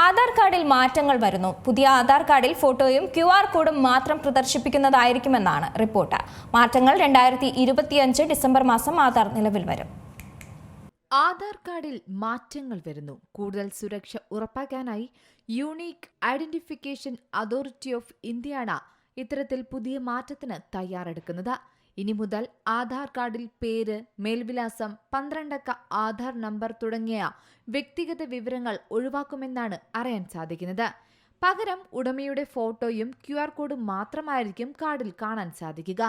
ആധാർ കാർഡിൽ മാറ്റങ്ങൾ വരുന്നു. പുതിയ ആധാർ കാർഡിൽ ഫോട്ടോയും ക്യു ആർ കോഡും മാത്രം പ്രദർശിപ്പിക്കുന്നതായിരിക്കുമെന്നാണ് റിപ്പോർട്ട്. മാറ്റങ്ങൾ രണ്ടായിരത്തി ഇരുപത്തിയഞ്ച് ഡിസംബർ മാസം ആധാർ നിലവിൽ വരും. ആധാർ കാർഡിൽ മാറ്റങ്ങൾ വരുന്നു. കൂടുതൽ സുരക്ഷ ഉറപ്പാക്കാനായി യൂണീക്ക് ഐഡന്റിഫിക്കേഷൻ അതോറിറ്റി ഓഫ് ഇന്ത്യയാണ് ഇത്തരത്തിൽ പുതിയ മാറ്റത്തിന് തയ്യാറെടുക്കുന്നത്. ഇനി മുതൽ ആധാർ കാർഡിൽ പേര് മേൽവിലാസം പന്ത്രണ്ടക്ക ആധാർ നമ്പർ തുടങ്ങിയ വ്യക്തിഗത വിവരങ്ങൾ ഒഴിവാക്കുമെന്നാണ് അറിയാൻ സാധിക്കുന്നത്. പകരം ഉടമയുടെ ഫോട്ടോയും ക്യു ആർ കോഡും മാത്രമായിരിക്കും കാർഡിൽ കാണാൻ സാധിക്കുക.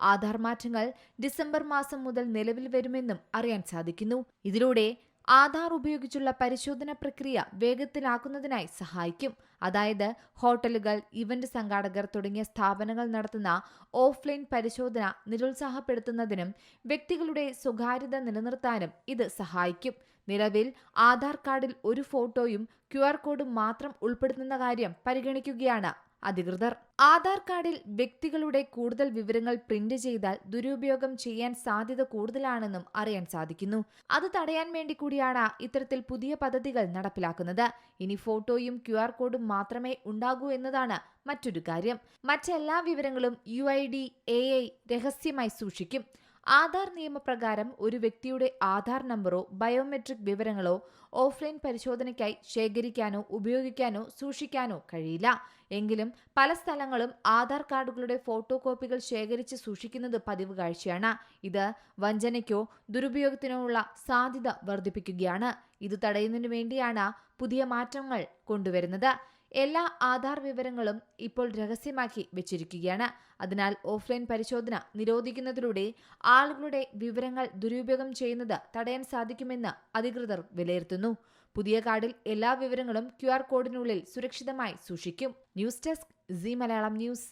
ആധാർ മാറ്റങ്ങൾ ഡിസംബർ മാസം മുതൽ നിലവിൽ വരുമെന്നും അറിയാൻ സാധിക്കുന്നു. ഇതിലൂടെ ആധാർ ഉപയോഗിച്ചുള്ള പരിശോധന പ്രക്രിയ വേഗത്തിലാക്കുന്നതിനായി സഹായിക്കും. അതായത് ഹോട്ടലുകൾ ഇവന്റ് സംഘാടകർ തുടങ്ങിയ സ്ഥാപനങ്ങൾ നടത്തുന്ന ഓഫ്ലൈൻ പരിശോധന നിരുത്സാഹപ്പെടുത്തുന്നതിനും വ്യക്തികളുടെ സ്വകാര്യത നിലനിർത്താനും ഇത് സഹായിക്കും. നിലവിൽ ആധാർ കാർഡിൽ ഒരു ഫോട്ടോയും ക്യു കോഡും മാത്രം ഉൾപ്പെടുത്തുന്ന കാര്യം പരിഗണിക്കുകയാണ്. അധികൃതർ ആധാർ കാർഡിൽ വ്യക്തികളുടെ കൂടുതൽ വിവരങ്ങൾ പ്രിന്റ് ചെയ്താൽ ദുരുപയോഗം ചെയ്യാൻ സാധ്യത കൂടുതലാണെന്നും അറിയാൻ സാധിക്കുന്നു. അത് തടയാൻ വേണ്ടി കൂടിയാണ് ഇത്തരത്തിൽ പുതിയ പദ്ധതികൾ നടപ്പിലാക്കുന്നത്. ഇനി ഫോട്ടോയും ക്യു കോഡും മാത്രമേ ഉണ്ടാകൂ എന്നതാണ് മറ്റൊരു കാര്യം. മറ്റെല്ലാ വിവരങ്ങളും U I D A I രഹസ്യമായി സൂക്ഷിക്കും. ആധാർ നിയമപ്രകാരം ഒരു വ്യക്തിയുടെ ആധാർ നമ്പറോ ബയോമെട്രിക് വിവരങ്ങളോ ഓഫ്ലൈൻ പരിശോധനയ്ക്കായി ശേഖരിക്കാനോ ഉപയോഗിക്കാനോ സൂക്ഷിക്കാനോ കഴിയില്ല. എങ്കിലും പല സ്ഥലങ്ങളും ആധാർ കാർഡുകളുടെ ഫോട്ടോ കോപ്പികൾ ശേഖരിച്ച് സൂക്ഷിക്കുന്നത് പതിവ് കാഴ്ചയാണ്. ഇത് വഞ്ചനയ്ക്കോ ദുരുപയോഗത്തിനോ ഉള്ള സാധ്യത വർദ്ധിപ്പിക്കുകയാണ്. ഇത് തടയുന്നതിനു വേണ്ടിയാണ് പുതിയ മാറ്റങ്ങൾ കൊണ്ടുവരുന്നത്. എല്ലാ ആധാർ വിവരങ്ങളും ഇപ്പോൾ രഹസ്യമാക്കി വെച്ചിരിക്കുകയാണ്. അതിനാൽ ഓഫ്ലൈൻ പരിശോധന നിരോധിക്കുന്നതിലൂടെ ആളുകളുടെ വിവരങ്ങൾ ദുരുപയോഗം ചെയ്യുന്നത് തടയാൻ സാധിക്കുമെന്ന് അധികൃതർ വിലയിരുത്തുന്നു. പുതിയ കാർഡിൽ എല്ലാ വിവരങ്ങളും ക്യു ആർ കോഡിനുള്ളിൽ സുരക്ഷിതമായി സൂക്ഷിക്കും. News desk C Malayalam news.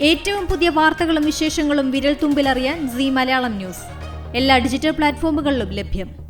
ഏറ്റവും പുതിയ വാർത്തകളും വിശേഷങ്ങളും വിരൽ തുമ്പിലറിയാൻ സി മലയാളം ന്യൂസ്. എല്ലാ ഡിജിറ്റൽ പ്ലാറ്റ്ഫോമുകളിലും ലഭ്യം.